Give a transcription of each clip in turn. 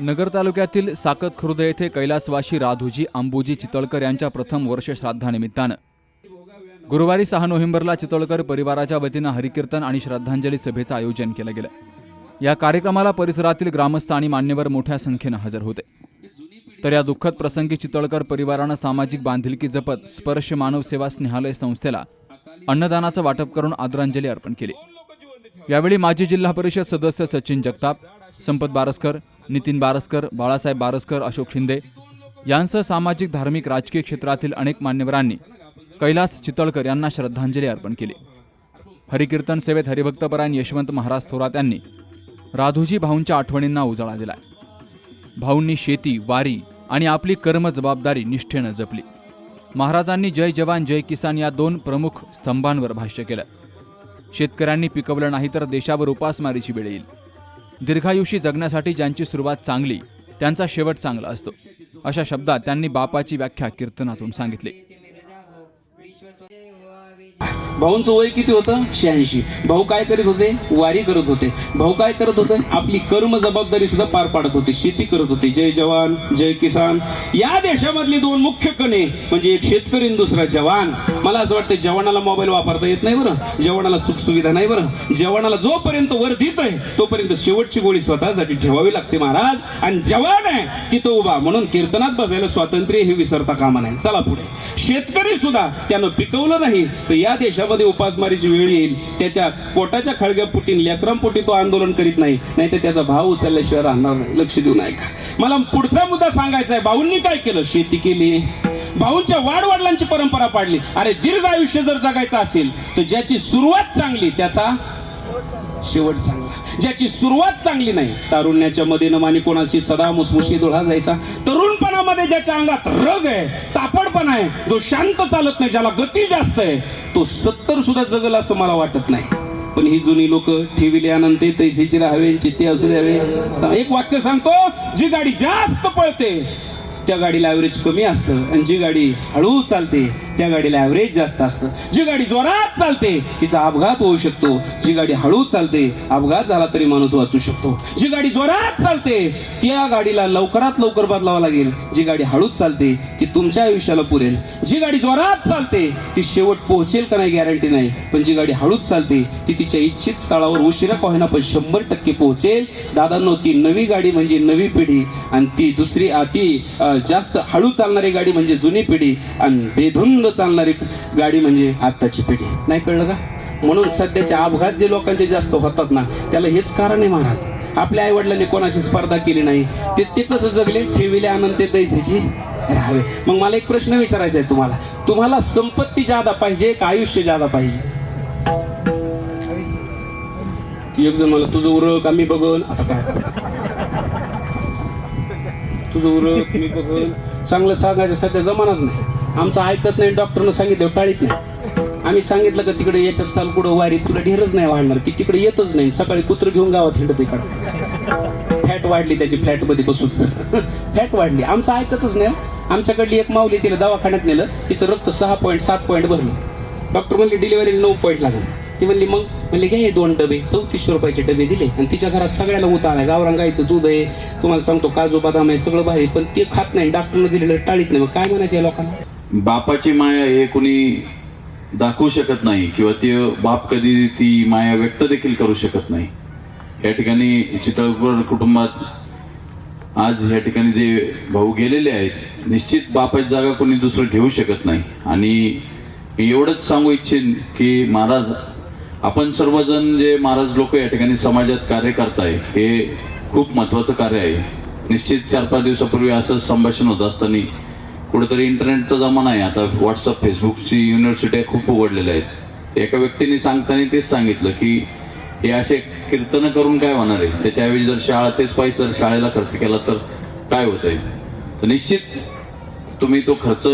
नगर तालुक्यातील साकत खुर्द येथे कैलासवाशी राधूजी अंबुजी चितळकर यांच्या प्रथम वर्ष श्राद्धानिमित्तानं. गुरुवारी सहा नोव्हेंबरला चितळकर परिवाराच्या वतीनं हरिकीर्तन आणि श्रद्धांजली सभेचं आयोजन केलं गेलं. या कार्यक्रमाला परिसरातील ग्रामस्थ आणि मान्यवर मोठ्या संख्येनं हजर होते. तर या दुःखद प्रसंगी चितळकर परिवारानं सामाजिक बांधिलकी जपत स्पर्श मानव सेवा स्नेहालय संस्थेला अन्नदानाचं वाटप करून आदरांजली अर्पण केली. यावेळी माजी जिल्हा परिषद सदस्य सचिन जगताप संपत बारसकर नितीन बारसकर बाळासाहेब बारसकर अशोक शिंदे यांसह सामाजिक धार्मिक राजकीय क्षेत्रातील अनेक मान्यवरांनी कैलास चितळकर यांना श्रद्धांजली अर्पण केली. हरिकीर्तन सेवेत हरिभक्तपरायण यशवंत महाराज थोरात यांनी राधूजी भाऊंच्या आठवणींना उजाळा दिला भाऊंनी शेती वारी आणि आपली कर्म जबाबदारी निष्ठेनं जपली. महाराजांनी जय जवान जय किसान या दोन प्रमुख स्तंभांवर भाष्य केलं. शेतकऱ्यांनी पिकवलं नाही तर देशावर उपासमारीची वेळ येईल. दीर्घायुषी जगण्यासाठी ज्यांची सुरुवात चांगली त्यांचा शेवट चांगला असतो. अशा शब्दात त्यांनी बापाची व्याख्या कीर्तनातून सांगितली. भाऊंचं वय किती होतं? शहाऐंशी. भाऊ काय करीत होते? वारी करत होते. भाऊ काय करत होते? आपली कर्म जबाबदारी सुद्धा पार पाडत होते. शेती करत होते. जय जवान जय किसान. या देशामधली दोन मुख्य कणे म्हणजे एक शेतकरी दुसरा जवान. मला असं वाटतं जवानाला मोबाईल वापरता येत नाही बरं. जवानाला सुखसुविधा नाही बरं. जवानाला जोपर्यंत वर्धित आहे तोपर्यंत शेवटची गोळी स्वतःसाठी ठेवावी लागते महाराज. आणि जवान आहे तिथं उभा. म्हणून कीर्तनात बसायला स्वातंत्र्य हे विसरता कामा नाही चला पुढे. शेतकरी सुद्धा त्यानं पिकवलं नाही तर या देशात देशामध्ये उपासमारीची वेळ येईल त्याच्या पोटाच्या खळग्या पुटीन लेकरांपोटी तो आंदोलन करीत नाही नाही तर त्याचा भाव उचलल्याशिवाय राहणार नाही. लक्ष देऊ नये का मला पुढचा मुद्दा सांगायचा आहे. भाऊंनी काय केलं? शेती केली. भाऊंच्या वाडवडिलांची परंपरा पाडली. अरे दीर्घ आयुष्य जर जगायचं असेल तर ज्याची सुरुवात चांगली त्याचा शेवट चांगला. ज्याची सुरुवात चांगली नाही तारुण्याच्या मध्ये नमाने कोणाशी सदा मुसमुशी दोळा जायचा. तरुणपणामध्ये ज्याच्या अंगात रग आहे तापडपणा आहे जो शांत चालत नाही ज्याला गती जास्त आहे तो सत्तर सुद्धा जगल असं मला वाटत नाही. पण ही जुनी लोक ठेविले अनंत तैसेची राहावे चित्ते असू द्यावे. एक वाक्य सांगतो जी गाडी जास्त पळते त्या गाडीला ॲव्हरेज कमी असतं. आणि जी गाडी हळू चालते त्या गाडीला ॲव्हरेज जास्त असतं. जी गाडी जोरात चालते तिचा अपघात होऊ शकतो. जी गाडी हळू चालते अपघात झाला तरी माणूस वाचू शकतो. जी गाडी जोरात चालते त्या गाडीला लवकरात लवकर बदलावा लागेल. जी गाडी हळूच चालते ती तुमच्या आयुष्याला पुरेल. जी गाडी जोरात चालते ती शेवट पोहोचेल का नाही गॅरंटी नाही. पण जी गाडी हळूच चालते ती तिच्या इच्छित स्थळावर उशिरा पाहिना पण शंभर टक्के पोहोचेल. दादांनो ती नवी गाडी म्हणजे नवी पिढी आणि ती दुसरी ती जास्त हळू चालणारी गाडी म्हणजे जुनी पिढी आणि बेधुंद चालणारी गाडी म्हणजे आत्ताची पिढी. नाही कळलं का? म्हणून सध्याचे अपघात जे लोकांचे जास्त होतात ना त्याला हेच कारण आहे महाराज. आपल्या आई वडिलांनी कोणाशी स्पर्धा केली नाही ते ते कसं जगले ठेविले आनंद ते दैसीची राहावे. मग मला एक प्रश्न विचारायचा आहे तुम्हाला. तुम्हाला संपत्ती जादा पाहिजे का आयुष्य जादा पाहिजे? एक जण मला तुझं उरक आम्ही बघन. आता काय? तुझं उरक मी बघन. चांगलं सांगायचं सध्या जमानाच नाही. आमचं ऐकत नाही डॉक्टरनं सांगितलं टाळीत नाही. आम्ही सांगितलं का तिकडे याच्यात चाल कुठं वारी तुला ढेरच नाही वाढणार ती तिकडे येतच नाही. सकाळी कुत्र घेऊन गावात हिंडत इकडं फॅट वाढली त्याची फ्लॅटमध्ये बसून. फॅट वाढली. आमचं ऐकतच नाही. आमच्याकडली एक माऊली तिला दवाखान्यात नेलं तिचं रक्त सहा पॉईंट सात पॉईंट भरलं. डॉक्टर म्हणले डिलिव्हरी नऊ पॉईंट लागेल. ती म्हणली मग? म्हणले घ्या हे दोन डबे चौतीसशे रुपयाचे डबे दिले आणि तिच्या घरात सगळ्याला उतार आहे. गावरान गायचं दूध आहे तुम्हाला सांगतो काजू बदाम आहे सगळं भारी पण ते खात नाही. डॉक्टरनं दिलेलं टाळीत नाही. मग काय म्हणायचं या लोकांना? बापाची माया हे कुणी दाखवू शकत नाही किंवा ते बाप कधी ती माया व्यक्त देखील करू शकत नाही. या ठिकाणी चितळपूर कुटुंबात आज या ठिकाणी जे भाऊ गेलेले आहेत निश्चित बापाची जागा कोणी दुसरं घेऊ शकत नाही. आणि मी एवढंच सांगू इच्छेन की महाराज आपण सर्वजण जे महाराज लोक या ठिकाणी समाजात कार्य करताय हे खूप महत्त्वाचं कार्य आहे. निश्चित चार पाच दिवसापूर्वी असं संभाषण होत असताना कुठेतरी इंटरनेटचा जमाना आहे. आता व्हॉट्सअप फेसबुकची युनिव्हर्सिटी खूप उघडलेल्या आहेत. एका व्यक्तीने सांगताना तेच सांगितलं की हे असे कीर्तनं करून काय होणार आहे? त्याच्याऐवजी जर शाळा तेच पाहिजे जर शाळेला खर्च केला तर काय होतंय? तर निश्चित तुम्ही तो खर्च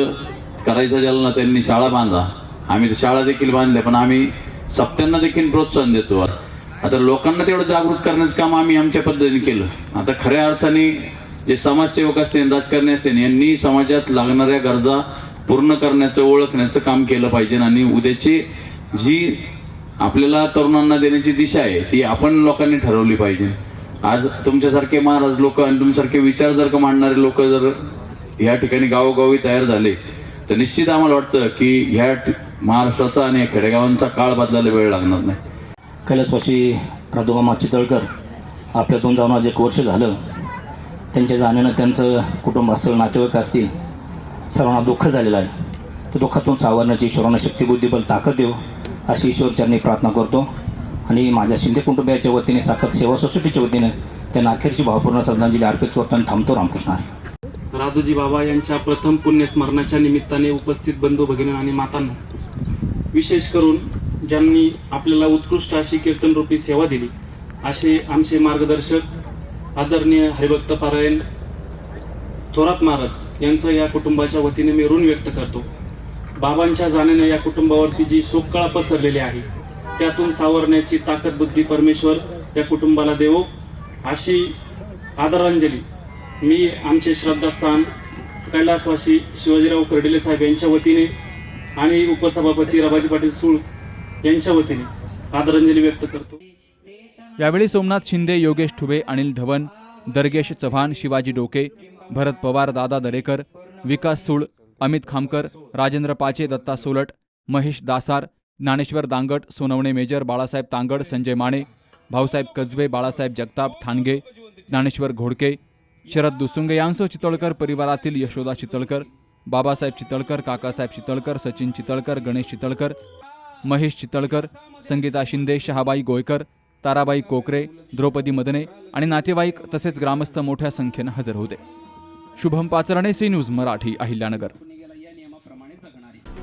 करायचा ज्याला ना त्यांनी शाळा बांधा. आम्ही तर शाळा देखील बांधल्या पण आम्ही सप्त्यांना देखील प्रोत्साहन देतो. आता लोकांना तेवढं जागृत करण्याचं काम आम्ही आमच्या पद्धतीने केलं. आता खऱ्या अर्थाने जे समाजसेवक असतील राजकारणी असतील यांनी समाजात लागणाऱ्या गरजा पूर्ण करण्याचं ओळखण्याचं काम केलं पाहिजे. आणि उद्याची जी आपल्याला तरुणांना देण्याची दिशा आहे ती आपण लोकांनी ठरवली पाहिजे. आज तुमच्यासारखे महाराज लोक आणि तुमच्यासारखे विचार जर का मांडणारे लोक जर या ठिकाणी गावोगावी तयार झाले तर निश्चित आम्हाला वाटतं की ह्या महाराष्ट्राचा आणि खेडेगावांचा काळ बदलायला वेळ लागणार नाही. कैलासवासी राधोमामा चितळकर आपल्यातून जाऊन आज एक वर्ष झालं. त्यांच्या जाण्यानं त्यांचं कुटुंब असेल नातेवाईक असतील सर्वांना दुःख झालेलं आहे त्या दुःखातून सावरण्याची ईश्वरांना शक्तिबुद्धिबल ताकद देऊ अशी ईश्वरचरणी प्रार्थना करतो आणि माझ्या शिंदे कुटुंबियाच्या वतीने साखर सेवा सोसायटीच्या वतीने त्यांना अखेरची भावपूर्ण श्रद्धांजली अर्पित करतो आणि थांबतो रामकृष्ण हरी. बाबा यांच्या प्रथम पुण्यस्मरणाच्या निमित्ताने उपस्थित बंधू भगिनी आणि मातांना विशेष करून ज्यांनी आपल्याला उत्कृष्ट अशी कीर्तनरूपी सेवा दिली असे आमचे मार्गदर्शक आदरणीय हरिभक्त पारायण थोरात महाराज यांचं या कुटुंबाच्या वतीने मी ऋण व्यक्त करतो. बाबांच्या जाण्याने या कुटुंबावरती जी शोककळा पसरलेली आहे त्यातून सावरण्याची ताकद बुद्धी परमेश्वर या कुटुंबाला देवो. अशी आदरांजली मी आमचे श्रद्धास्थान कैलासवासी शिवाजीराव कर्डिले साहेब यांच्या वतीने आणि उपसभापती रबाजी पाटील सूळ यांच्या वतीने आदरांजली व्यक्त करतो. यावेळी सोमनाथ शिंदे योगेश ठुबे अनिल ढवण दर्गेश चव्हाण शिवाजी डोके भरत पवार दादा दरेकर विकास सुळ अमित खामकर राजेंद्र पाचे दत्ता सोलट महेश दासार ज्ञानेश्वर दांगट सोनवणे मेजर बाळासाहेब तांगड संजय माने भाऊसाहेब कजबे बाळासाहेब जगताप ठाणगे ज्ञानेश्वर घोडके शरद दुसुंगे यांसह चितळकर परिवारातील यशोदा चितळकर बाबासाहेब चितळकर काकासाहेब चितळकर सचिन चितळकर गणेश चितळकर महेश चितळकर संगीता शिंदे शहाबाई गोयकर ताराबाई कोकरे द्रौपदी मदने आणि नातेवाईक तसेच ग्रामस्थ मोठ्या संख्येनं हजर होते. Shubham Pacharne C news Marathi Ahilyanagar.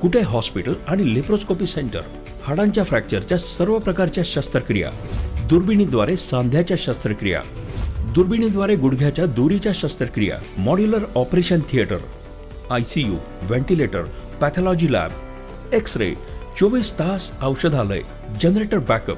Kute hospital आणि लेप्रोस्कोपी सेंटर? हाडांच्या फ्रॅक्चरच्या सर्व प्रकारच्या शस्त्रक्रिया. दुर्बिणीद्वारे सांध्याच्या शस्त्रक्रिया. दुर्बिणीद्वारे गुडघ्याच्या दोरीच्या शस्त्रक्रिया. Modular operation theatre. I C U ventilator pathology lab. X ray चोवीस तास औषधालय. Generator backup.